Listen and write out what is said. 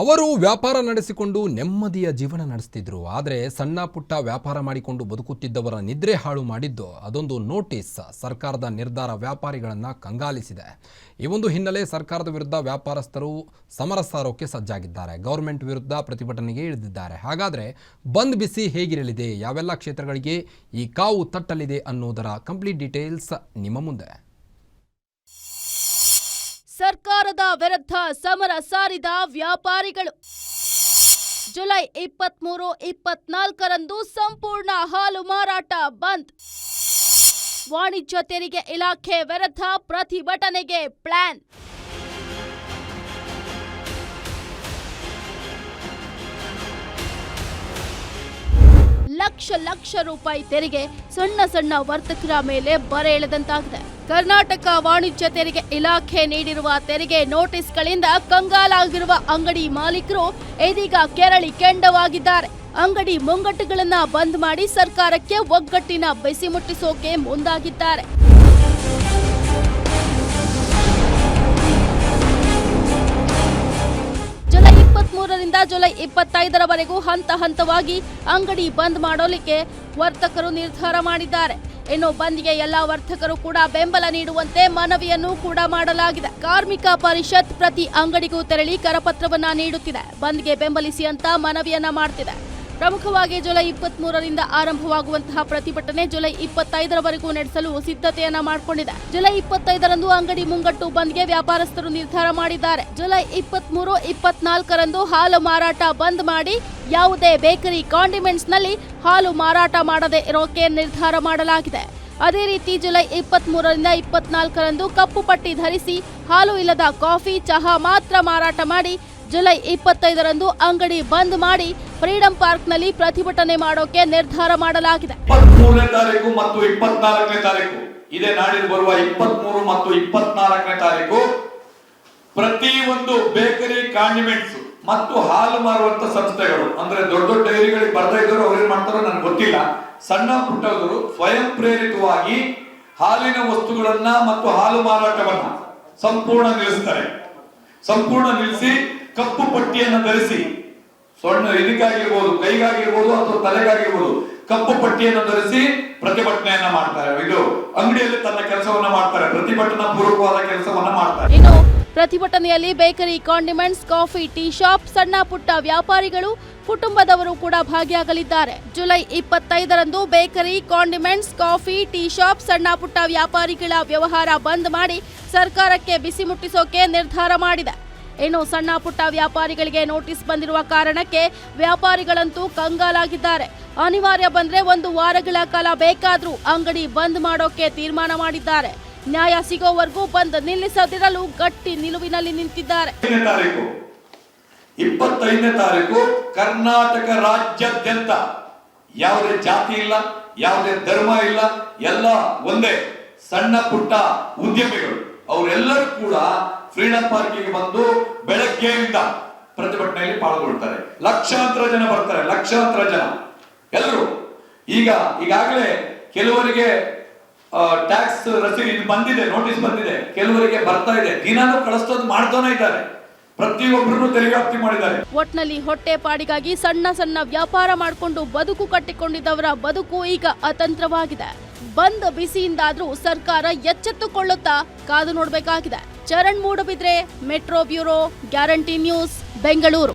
ಅವರು ವ್ಯಾಪಾರ ನಡೆಸಿಕೊಂಡು ನೆಮ್ಮದಿಯ ಜೀವನ ನಡೆಸ್ತಿದ್ರು. ಆದರೆ ಸಣ್ಣ ಪುಟ್ಟ ವ್ಯಾಪಾರ ಮಾಡಿಕೊಂಡು ಬದುಕುತ್ತಿದ್ದವರ ನಿದ್ರೆ ಹಾಳು ಮಾಡಿದ್ದು ಅದೊಂದು ನೋಟಿಸ್. ಸರ್ಕಾರದ ನಿರ್ಧಾರ ವ್ಯಾಪಾರಿಗಳನ್ನು ಕಂಗಾಲಿಸಿದೆ. ಈ ಒಂದು ಹಿನ್ನೆಲೆ ಸರ್ಕಾರದ ವಿರುದ್ಧ ವ್ಯಾಪಾರಸ್ಥರು ಸಮರ ಸಾರೋಕೆ ಸಜ್ಜಾಗಿದ್ದಾರೆ. ಗೌರ್ಮೆಂಟ್ ವಿರುದ್ಧ ಪ್ರತಿಭಟನೆಗೆ ಇಳಿದಿದ್ದಾರೆ. ಹಾಗಾದರೆ ಬಂದ್ ಬಿಸಿ ಹೇಗಿರಲಿದೆ? ಯಾವೆಲ್ಲ ಕ್ಷೇತ್ರಗಳಿಗೆ ಈ ಕಾವು ತಟ್ಟಲಿದೆ ಅನ್ನೋದರ ಕಂಪ್ಲೀಟ್ ಡೀಟೇಲ್ಸ್ ನಿಮ್ಮ ಮುಂದೆ. ಸರ್ಕಾರದ ವಿರುದ್ಧ ಸಮರ ಸಾರಿದ ವ್ಯಾಪಾರಿಗಳು. ಜುಲೈ ಇಪ್ಪತ್ಮೂರು, ಇಪ್ಪತ್ನಾಲ್ಕರಂದು ಸಂಪೂರ್ಣ ಹಾಲು ಮಾರಾಟ ಬಂದ್. ವಾಣಿಜ್ಯ ತೆರಿಗೆ ಇಲಾಖೆ ವಿರುದ್ಧ ಪ್ರತಿಭಟನೆಗೆ ಪ್ಲಾನ್. ಲಕ್ಷ ಲಕ್ಷ ರೂಪಾಯಿ ತೆರಿಗೆ ಸಣ್ಣ ಸಣ್ಣ ವರ್ತಕರ ಮೇಲೆ ಬರ ಎಳೆದಂತಾಗಿದೆ. ಕರ್ನಾಟಕ ವಾಣಿಜ್ಯ ತೆರಿಗೆ ಇಲಾಖೆ ನೀಡಿರುವ ತೆರಿಗೆ ನೋಟಿಸ್ಗಳಿಂದ ಕಂಗಾಲಾಗಿರುವ ಅಂಗಡಿ ಮಾಲೀಕರು ಇದೀಗ ಕೆರಳಿ ಕೆಂಡವಾಗಿದ್ದಾರೆ. ಅಂಗಡಿ ಮುಂಗಟ್ಟುಗಳನ್ನ ಬಂದ್ ಮಾಡಿ ಸರ್ಕಾರಕ್ಕೆ ಒಗ್ಗಟ್ಟಿನ ಬಿಸಿ ಮುಟ್ಟಿಸೋಕೆ ಮುಂದಾಗಿದ್ದಾರೆ. ಜುಲೈ ಇಪ್ಪತ್ಮೂರರಿಂದ ಜುಲೈ ಇಪ್ಪತ್ತೈದರವರೆಗೂ ಹಂತ ಹಂತವಾಗಿ ಅಂಗಡಿ ಬಂದ್ ಮಾಡಲಿಕ್ಕೆ ವರ್ತಕರು ನಿರ್ಧಾರ ಮಾಡಿದ್ದಾರೆ. ಇನ್ನು ಬಂದ್ಗೆ ಎಲ್ಲಾ ವರ್ತಕರು ಕೂಡ ಬೆಂಬಲ ನೀಡುವಂತೆ ಮನವಿಯನ್ನು ಕೂಡ ಮಾಡಲಾಗಿದೆ. ಕಾರ್ಮಿಕ ಪರಿಷತ್ ಪ್ರತಿ ಅಂಗಡಿಗೂ ತೆರಳಿ ಕರಪತ್ರವನ್ನ ನೀಡುತ್ತಿದೆ. ಬಂದ್ಗೆ ಬೆಂಬಲಿಸಿ ಅಂತ ಮನವಿಯನ್ನ ಮಾಡ್ತಿದೆ. ಪ್ರಮುಖವಾಗಿ ಜುಲೈ ಇಪ್ಪತ್ಮೂರರಿಂದ ಆರಂಭವಾಗುವಂತಹ ಪ್ರತಿಭಟನೆ ಜುಲೈ ಇಪ್ಪತ್ತೈದರವರೆಗೂ ನಡೆಸಲು ಸಿದ್ಧತೆಯನ್ನ ಮಾಡಿಕೊಂಡಿದೆ. ಜುಲೈ ಇಪ್ಪತ್ತೈದರಂದು ಅಂಗಡಿ ಮುಂಗಟ್ಟು ಬಂದ್ಗೆ ವ್ಯಾಪಾರಸ್ಥರು ನಿರ್ಧಾರ ಮಾಡಿದ್ದಾರೆ. ಜುಲೈ ಇಪ್ಪತ್ಮೂರು, ಇಪ್ಪತ್ನಾಲ್ಕರಂದು ಹಾಲು ಮಾರಾಟ ಬಂದ್ ಮಾಡಿ ಯಾವುದೇ ಬೇಕರಿ ಕಾಂಡಿಮೆಂಟ್ಸ್ನಲ್ಲಿ ಹಾಲು ಮಾರಾಟ ಮಾಡದೇ ಇರೋಕೆ ನಿರ್ಧಾರ ಮಾಡಲಾಗಿದೆ. ಅದೇ ರೀತಿ ಜುಲೈ ಇಪ್ಪತ್ಮೂರರಿಂದ ಇಪ್ಪತ್ನಾಲ್ಕರಂದು ಕಪ್ಪು ಪಟ್ಟಿ ಧರಿಸಿ ಹಾಲು ಇಲ್ಲದ ಕಾಫಿ, ಚಹಾ ಮಾತ್ರ ಮಾರಾಟ ಮಾಡಿ ಜುಲೈ ಇಪ್ಪತ್ತೈದರಂದು ಅಂಗಡಿ ಬಂದ್ ಮಾಡಿ ಫ್ರೀಡಂ ಪಾರ್ಕ್ನಲ್ಲಿ ಪ್ರತಿಭಟನೆ ಮಾಡೋಕೆ ನಿರ್ಧಾರ ಮಾಡಲಾಗಿದೆ. ಇಪ್ಪತ್ಮೂರನೇ ತಾರೀಕು ಮತ್ತು ಇಪ್ಪತ್ನಾಲ್ಕನೇ ತಾರೀಕು. ಇದೇ ನಾಡಿನ ಬರುವ ಇಪ್ಪತ್ಮೂರು ಮತ್ತು ಇಪ್ಪತ್ನಾಲ್ಕನೇ ತಾರೀಕು ಪ್ರತಿ ಒಂದು ಬೇಕರಿ ಕಾಂಡಿಮೆಂಟ್ಸ್ ಮತ್ತು ಹಾಲು ಮಾರುವಂತ ಸಂಸ್ಥೆಗಳು, ಅಂದ್ರೆ ದೊಡ್ಡ ದೊಡ್ಡ ಡೈರಿಗಳಿಗೆ ಬರ್ತಾ ಇದ್ದವರು ಅವ್ರೇನ್ ಮಾಡ್ತಾರೋ ನನಗೆ ಗೊತ್ತಿಲ್ಲ. ಸಣ್ಣ ಪುಟ್ಟವರು ಸ್ವಯಂ ಪ್ರೇರಿತವಾಗಿ ಹಾಲಿನ ವಸ್ತುಗಳನ್ನ ಮತ್ತು ಹಾಲು ಮಾರಾಟವನ್ನ ಸಂಪೂರ್ಣ ನಿಲ್ಲಿಸ್ತಾರೆ. ಸಂಪೂರ್ಣ ನಿಲ್ಲಿಸಿ ಕಪ್ಪು ಪಟ್ಟಿಯನ್ನು ಧರಿಸಿ, ಸೊಣ್ಣ ಇದಕ್ಕಾಗಿರ್ಬೋದು ಕೈಗಾಗಿರ್ಬೋದು ಅಥವಾ ತಲೆಗಾಗಿರ್ಬೋದು, ಕಪ್ಪು ಪಟ್ಟಿಯನ್ನು ಧರಿಸಿ ಪ್ರತಿಭಟನೆಯನ್ನ ಮಾಡ್ತಾರೆ. ಇದು ಅಂಗಡಿಯಲ್ಲಿ ತನ್ನ ಕೆಲಸವನ್ನ ಮಾಡ್ತಾರೆ, ಪ್ರತಿಭಟನಾ ಪೂರ್ವಕವಾದ ಕೆಲಸವನ್ನ ಮಾಡ್ತಾರೆ. ಇನ್ನು ಪ್ರತಿಭಟನೆಯಲ್ಲಿ bakery condiments coffee tea shop ಸಣ್ಣ ಪುಟ್ಟ ವ್ಯಾಪಾರಿಗಳು, ಕುಟುಂಬದವರು ಕೂಡ ಭಾಗಿಯಾಗಲಿದ್ದಾರೆ. ಜುಲೈ ಇಪ್ಪತ್ತೈದರಂದು bakery condiments coffee tea shop ಸಣ್ಣ ಪುಟ್ಟ ವ್ಯಾಪಾರಿಗಳ ವ್ಯವಹಾರ ಬಂದ್ ಮಾಡಿ ಸರ್ಕಾರಕ್ಕೆ ಬಿಸಿ ಮುಟ್ಟಿಸೋಕೆ ನಿರ್ಧಾರ ಮಾಡಿದೆ. ಇನ್ನು ಸಣ್ಣ ಪುಟ್ಟ ವ್ಯಾಪಾರಿಗಳಿಗೆ ನೋಟಿಸ್ ಬಂದಿರುವ ಕಾರಣಕ್ಕೆ ವ್ಯಾಪಾರಿಗಳಂತೂ ಕಂಗಾಲಾಗಿದ್ದಾರೆ. ಅನಿವಾರ್ಯ ಬಂದ್ರೆ ಒಂದು ವಾರಗಳ ಕಾಲ ಬೇಕಾದ್ರೂ ಅಂಗಡಿ ಬಂದ್ ಮಾಡೋಕೆ ತೀರ್ಮಾನ ಮಾಡಿದ್ದಾರೆ. ನ್ಯಾಯ ಸಿಗೋವರೆಗೂ ಬಂದ್ ನಿಲ್ಲಿಸದಿರಲು ಗಟ್ಟಿ ನಿಲುವಿನಲ್ಲಿ ನಿಂತಿದ್ದಾರೆ. ಇಪ್ಪತ್ತೈದನೇ ತಾರೀಕು ಕರ್ನಾಟಕ ರಾಜ್ಯಾದ್ಯಂತ ಯಾವುದೇ ಜಾತಿ ಇಲ್ಲ, ಯಾವುದೇ ಧರ್ಮ ಇಲ್ಲ, ಎಲ್ಲ ಒಂದೇ ಸಣ್ಣ ಪುಟ್ಟ ಉದ್ಯಮಿಗಳು. ಅವರೆಲ್ಲರೂ ಕೂಡ ಫ್ರೀಡಂ ಪಾರ್ಕಿಗೆ ಬಂದು ಬೆಳಗ್ಗೆಯಿಂದ ಪ್ರತಿಭಟನೆಯಲ್ಲಿ ಪಾಲ್ಗೊಳ್ತಾರೆ. ಲಕ್ಷಾಂತರ ಜನ ಬರ್ತಾರೆ, ಲಕ್ಷಾಂತರ ಜನ. ಎಲ್ಲರೂ ಈಗ, ಈಗಾಗಲೇ ಕೆಲವರಿಗೆ ಟ್ಯಾಕ್ಸ್ ರಸೀದಿ ಬಂದಿದೆ, ನೋಟಿಸ್ ಬಂದಿದೆ. ಕೆಲವರಿಗೆ ಬರ್ತಾ ಇದೆ. ದಿನಾನು ಕಳಿಸ್ತೋದು ಮಾಡ್ತಾನೆ ಇದ್ದಾರೆ. ಮಾಡಿದ್ದಾರೆ. ಒಟ್ನಲ್ಲಿ ಹೊಟ್ಟೆ ಪಾಡಿಗಾಗಿ ಸಣ್ಣ ಸಣ್ಣ ವ್ಯಾಪಾರ ಮಾಡಿಕೊಂಡು ಬದುಕು ಕಟ್ಟಿಕೊಂಡಿದ್ದವರ ಬದುಕು ಈಗ ಅತಂತ್ರವಾಗಿದೆ. ಬಂದ್ ಬಿಸಿಯಿಂದಾದ್ರೂ ಸರ್ಕಾರ ಎಚ್ಚೆತ್ತುಕೊಳ್ಳುತ್ತಾ ಕಾದು ನೋಡಬೇಕಾಗಿದೆ. Charan Moodbidri metro bureau guarantee news Bengaluru.